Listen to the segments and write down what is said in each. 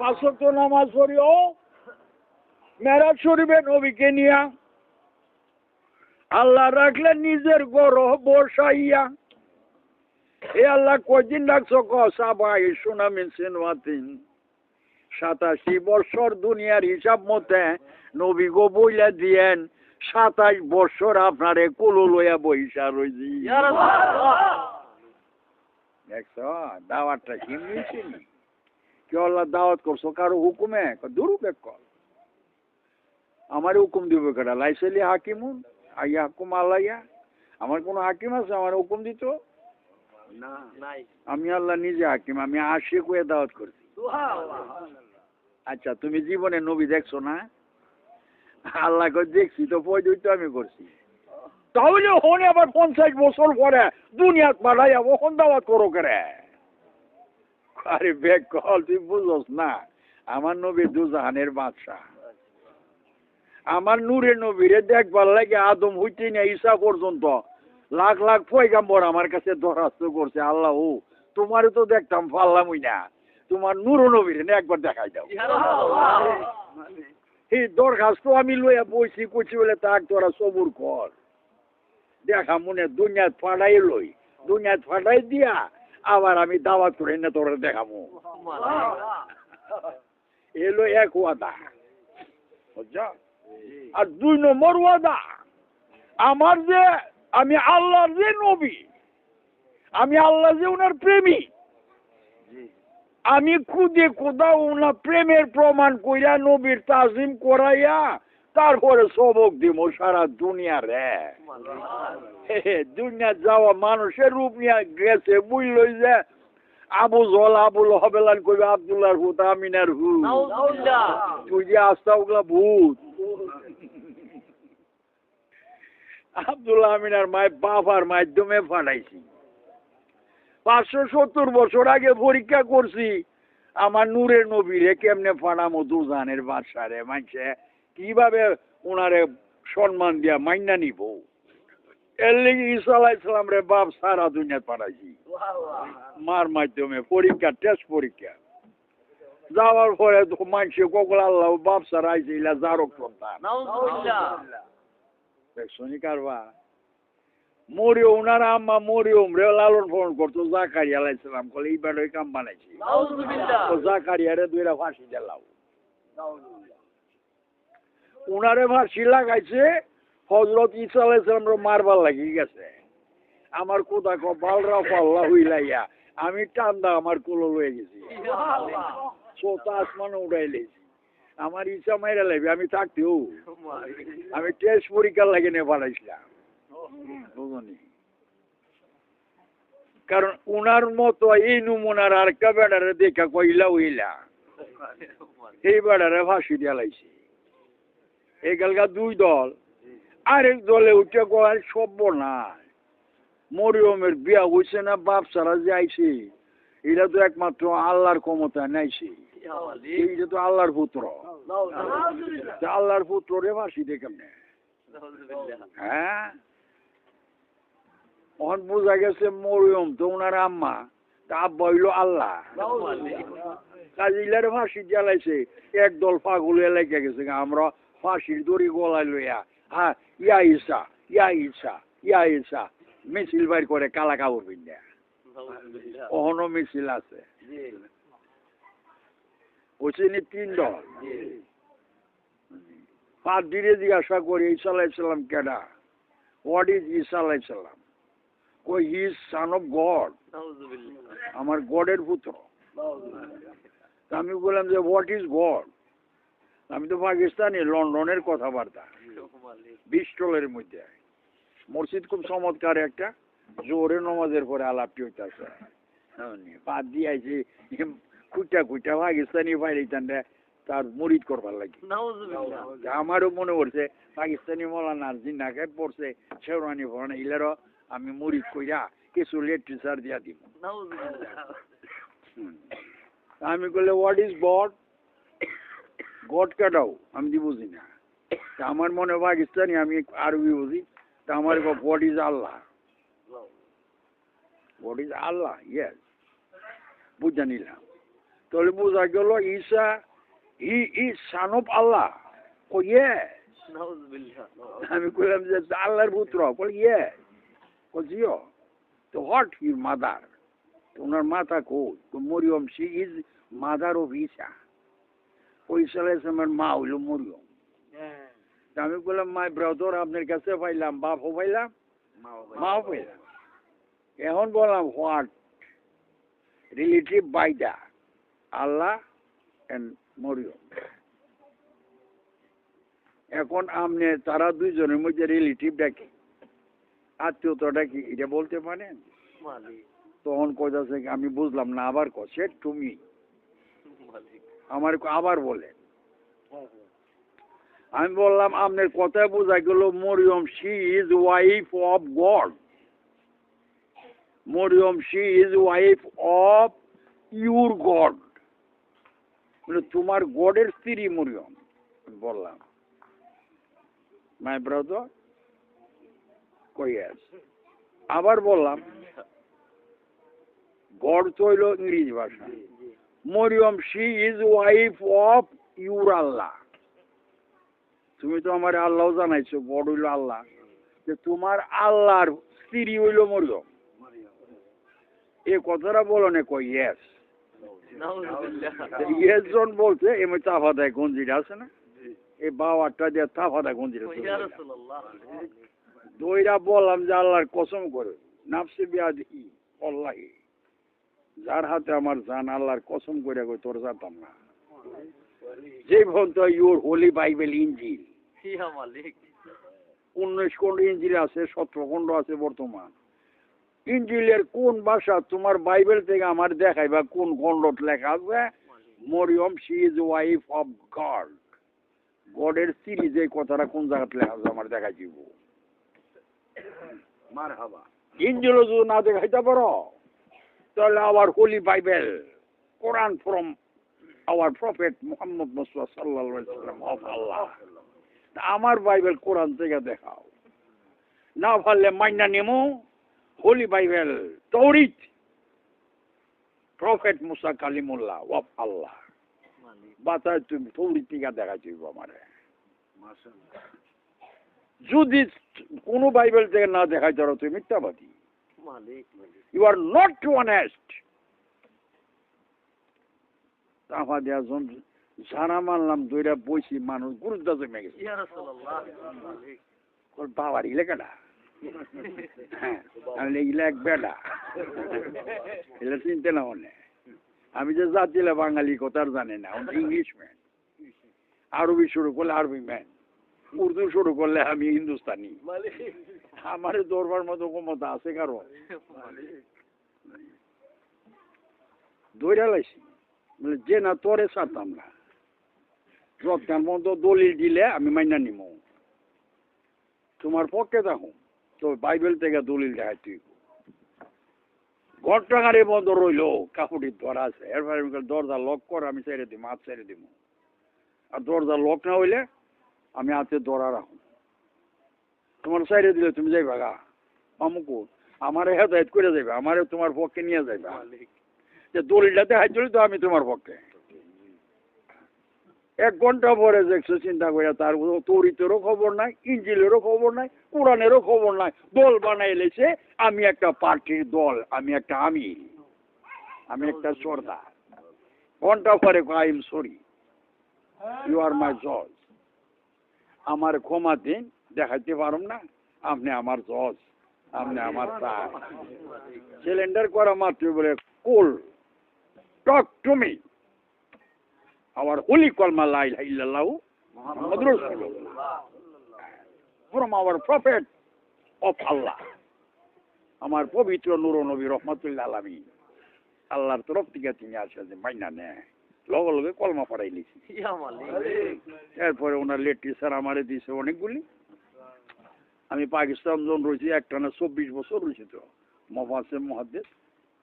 পাঁচ ওয়াক্ত নামাজ পড়িও। মেরাজ শরীফে নবীকে নিয়া। আল্লাহ রাখলে নিজের গরহ বসাইয়া। এ আল্লাহ কয়দিন রাখছো? কসাবাই সুনামিন সিনওয়াতিন। সাতাশি বছর দুনিয়ার হিসাব মতে নবী গো বইলা দিয়েন সাতাশ বছর আপনারে কুলো লইয়া বইসা রইছি। দেখছ দাওয়াতটা হিমড়িছি নি কেউ আল্লাহ দাওয়াত করছ কারও হুকুমে? দুরুপে কর আমার হুকুম দিব কেটা লাইসেলি হাকিমুন আইয়া হুকুম আল্লাইয়া আমার কোনো হাকিম আছে? আমার হুকুম দিত? আমি আল্লাহ নিজে হাকিম আমি আশিক হয়ে দাওয়াত করছি। আচ্ছা তুমি জীবনে নবী দেখছ না? আল্লাহ কই দেখছি তো পয়দুই তো আমি করছি। তাহলে হনে আবার পঞ্চাশ বছর পরে দুনিয়াত পাঠাইয়া ওখন দাওয়াত করো করে আরে বেগ কল, তুই বুঝোস না, আমার নবী দুজাহানের বাদশাহ। আমার নূরে নবীরে দেখবার লাগে আদম হইতে না ঈশা পর্যন্ত। লাখ লাখ পয়গাম্বর আমার কাছে দরখাস্ত করছে, আল্লাহ ও তোমারও তো দেখতাম, পারলামই না। তোমার নূর নবীরে না একবার দেখাই দাও। এই দরখাস্ত আমি লইয়া বইছি, কইছি বলে তাক, তোরা সবুর কর। দেখা মনে দুনিয়াত ফাটাই লই, দুনিয়াত ফাটাই দিয়া আবার আমি দাওয়াত করে না তোরা দেখাবো এলো এক ওয়াদা। বুঝছ? আর দুই নম্বর ওয়াদা আমার যে আমি আল্লাহর যে নবী আমি আল্লাহ যে ওনার প্রেমী আমি খুদে কোদা ওনার প্রেমের প্রমাণ কইরা নবীর তাজিম করাইয়া তারপরে সবক দিব সারা দুনিয়া রে। দুনিয়া যাওয়া মানুষের রূপ নিয়ে গেছে বুঝল যে। আবু জল আবুল হবেলান কইবে, আব্দুল্লাহর হুত আমিনার হু তুই যে আস্তা ওগুলা ভূত। আব্দুল্লাহ আমিনার মায়ের বাবার মাধ্যমে ফাটাইছি। পাঁচশো সত্তর বছর আগে পরীক্ষা করছি, আমার নূরের নবীরে কেমনে ফাড়ামো দুজানের বাদশারে মানছে কীভাবে ওনারে সম্মান দিয়া মাইনা নিব? এর লেগে ঈসা বাপ সারা দুনিয়া পাঠাইছি। মার মাধ্যমে পরীক্ষা টেস্ট পরীক্ষা। যাওয়ার পরে মানছে কখন আল্লাহ বাপ সারা আইছে ইলা জারক সন্তান। দেখছনি কারবা। মরিও উনার আম্মা মরিয়ম রে লালন পালন করতো জাকারি আলাইসালাম কলে এই বেড়ে কাম বানাইছি। জাকারিয়ারে দুইটা ফাঁসি দিলাম উনারে ফাঁসি লাগাইছে হজরত ইসা মারবার লাগি গেছে। আমার কোথা কপালরা পাল্লা হইলাইয়া আমি টান্দা আমার কোলো লয়ে গেছি। সোতা আসমানে উড়াই লেছি আমার ইচ্ছা মাইরা লাগবে আমি থাকতেও আমি টেস্ট পরীক্ষা লাগে নিয়ে পাঠাইছিলাম বুঝনি? কারণ উনার মতো এই নমুনার আর একটা বেড়ারে দেখা কইলা উইলা এই বেড়ারে ফাঁসি দিয়া লাইছে। গালগা দুই দল। আরেক দলে উঠে কয়, সভ্য নাই। মরিয়মের বিয়া হইছে না, বাপ সারা যে আইছে এটা তো একমাত্র আল্লাহর ক্ষমতা নাইছে। এইটা তো আল্লাহর পুত্র। আল্লাহর পুত্র রে দে কেমনে? হ্যাঁ? অন বোঝা গেছে মরিয়ম তো ওনার আম্মা। তা আব্বা হইল আল্লাহ। কাজিলারে ফাঁসি জ্বালাইছে একদল পাগল এলাকা গেছে আমরা ফাঁসির দড়ি গলায় লইয়া হ্যাঁ ইয়া ইসা ইয়া ইসা ইয়া ইসা মিছিল বাইর করে কালা কাপড় পিন্ধা অহনো মিছিল আছে ওচিনি তিন দল দিনে জিজ্ঞাসা করি ঈসা আলাইসাল্লাম কেডা হোয়াট ইজ ঈসা আলাইসাল্লাম কই he is son of God আমার গডের পুত্র আমি বললাম যে হোয়াট ইজ গড আমি তো পাকিস্তানি লন্ডনের কথাবার্তা। বিস্টলের মধ্যে। মসজিদ খুব চমৎকার একটা। জোরে নমাজের পরে আলাপটি হইতেছে। বাদ দিয়ে আইছি কুইটা কুইটা পাকিস্তানি পাইলে তার মুরিদ করবার লাগে। আমারও মনে পড়ছে পাকিস্তানি মৌলানা জিন্নাকে পড়ছে শেওরানি ফরানি ইলারও আমি মুরিদ কইরা কিছু লিটারেচার দিয়া দিব আমি কইলে হোয়াট ইজ গড গড কাটাও, আমি দি বুঝি না। তা আমার মনে হয় পাকিস্তানি, আমি আরবি বুঝি। তা আমার what is Allah what is Allah yes বুঝা নিলাম। তো তাহলে বোঝা গেল, ঈসা হি ইজ সান অফ আল্লাহ ও ইয়ে আমি কইলাম যে আল্লাহর পুত্র। বলে ইয়ে ও জিও। তো হোয়াট হির মাদার? তো ওনার মাতা কো তো Maryam, she is mother of Isa. ওই মা হইল মরিয়ম আমি বললাম মাই ব্রাদার আপনার কাছে পাইলাম বাপও পাইলাম মাও পাইলাম। এখন বললাম what? Relative by the Allah and Maryam. এখন আপনি তারা দুইজনের মধ্যে রিলেটিভ ডাকি আত্মীয়তাটা কি এটা বলতে পারেন? তখন কোথাছে আমি বুঝলাম না আবার কছে তুমি? আমার আবার বলে আমি বললাম আপনার কথায় বোঝা গেল Maryam she is wife of God Maryam she is wife of your God মানে তোমার গডের স্ত্রী মরিয়ম বললাম। মাই ব্রাদার কইয়াস আবার বললাম গড তো হইল ইংরেজি ভাষা Maryam she is wife of your Allah তুমি তো আমার আল্লাহ জানাইছো বড় হইল আল্লাহ। যে তোমার আল্লাহর স্ত্রী হইল মরিয়ম। এ কথাটা বলো না কই ইয়েস ইয়েস জন বলছে এমনি তাফা দেয় গঞ্জিটা আছে না? এই বাবারটা দিয়ে তাফা দেয় গঞ্জিটা দইরা বললাম যে আল্লাহর কসম করে নাফসি বিয়াদি অল্লাহি যার হাতে আমার জান আল্লাহর কসম করে কই তোর জানতাম না যে পর্যন্ত ইউর হোলি বাইবেল ইঞ্জিল। উনিশ খন্ড ইঞ্জিল আছে সতেরো খন্ড আছে বর্তমান। ইঞ্জিলের কোন ভাষা তোমার বাইবেল থেকে আমার দেখাইবা কোন খণ্ডত লেখা আছে? Maryam she is wife of God. গডের series এই কথাটা কোন জায়গাতে লেখা আছে আমার দেখাই দিব। মার হাবা ইঞ্জিলও যদি না দেখাইতে পারো? তাহলে আবার holy Bible Quran from our prophet Muhammad সাল্লাল্লাহু সাল্লাম অফ আল্লাহ আমার বাইবেল কোরআন থেকে দেখাও। না পারলে মাইনা নেমো holy Bible Taurat prophet Musa Kalimullah of Allah বাতায় তুমি তৌরিত থেকে দেখা যাইব আমারে। যদি কোনো বাইবেল থেকে না দেখাই ধরো তুমি মিথ্যাবাদী। ইউ আর নট অনেস্ট তাফা দেওয়া জন জানা মানলাম দুইটা বইছি মানুষ গুরুত্ব জমে গেছে। ওর বাবার হ্যাঁ আমি এগুলো এক বেটা এগুলো চিনতে না মনে। আমি যে জাতিলে বাঙালি কথা আর জানি না। ইংলিশ ম্যান আরবি শুরু করলে আরবি ম্যান উর্দু শুরু করলে আমি হিন্দুস্তানি। আমার দৌড়বার মতো ক্ষমতা আছে কারও? দৌড়া লাইছি। বলে যে না তোরে ছাড়তাম না যত্নের মতো দলিল দিলে আমি মাইনা নিব তোমার পক্ষে দেখো তো বাইবেল থেকে দলিল দেখাই তুই। ঘরটাকারে বন্ধ রইল কাকুটির ধরা আছে। এরপরে দরজা লক কর আমি ছেড়ে দিব হাত ছেড়ে দিব আর দরজা লক না হইলে আমি হাতে ধরা রাখো। তোমার সাইডে দিলে তুমি যাইবা গা। আমুকু আমারে হেদায়ত করে যাইবে আমারে তোমার পক্ষে নিয়ে যাইবা। যে দলিলটাতে হাত ধরি তো আমি তোমার পক্ষে। এক ঘণ্টা পরে দেখছ চিন্তা করে তার তরিতেরও খবর নাই ইঞ্জিলেরও খবর নাই কোরআনেরও খবর নাই। দল বানাই লেছে আমি একটা পার্টির দল আমি একটা আমি আমি একটা সর্দার। ঘণ্টা পরে I am sorry you are my জজ আমার ক্ষমা দিন দেখাইতে পারম না। আপনি আমার জজ আপনি আমার স্যার। সিলিন্ডার করা মাত্র বলে cool talk to me our holy kalma লাই illallah Muhammad Rasulullah from our prophet of Allah আমার পবিত্র নুর নবী রহমতুল্লাহ আলমী আল্লাহর তরফ থেকে তিনি আসে যে মাইনা নে। লগে লগে কলমা পড়াই লিছি এরপরে ওনার লেটি স্যার আমারে দিয়েছে অনেকগুলি। আমি পাকিস্তান জন রয়েছি একটানা চব্বিশ বছর রয়েছি তো। মহাসে মহাদেশ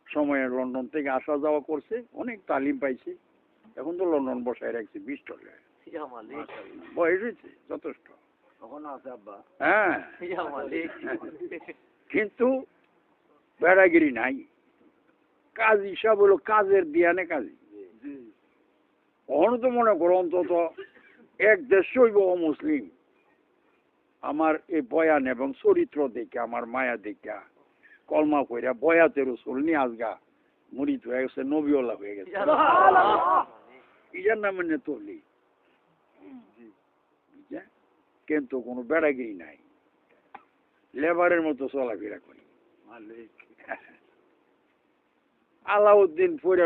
সময়ে লন্ডন থেকে আসা যাওয়া করছে অনেক তালিম পাইছি। এখন তো লন্ডন বসায় রাখছি বিশ টলে। বয়স হয়েছে যথেষ্ট। হ্যাঁ। কিন্তু বেড়াগিরি নাই। কাজ হিসাব হলো কাজের দিয়ানে কাজী। কখনো তো মনে করো অন্তত এক দেশ হইব মুসলিম আমার এই বয়ান এবং চরিত্র দেখে আমার মায়া দেখা কলমা কইরা বয়াতে রসুল নিয়ে আজগা মুড়িদ হয়ে গেছে নবীওয়ালা হয়ে গেছে। ইজার নামে নে বুঝছে? কিন্তু কোনো বেড়াগিরি নাই। লেবারের মতো চলাফেরা করি। আলাউদ্দিন পরে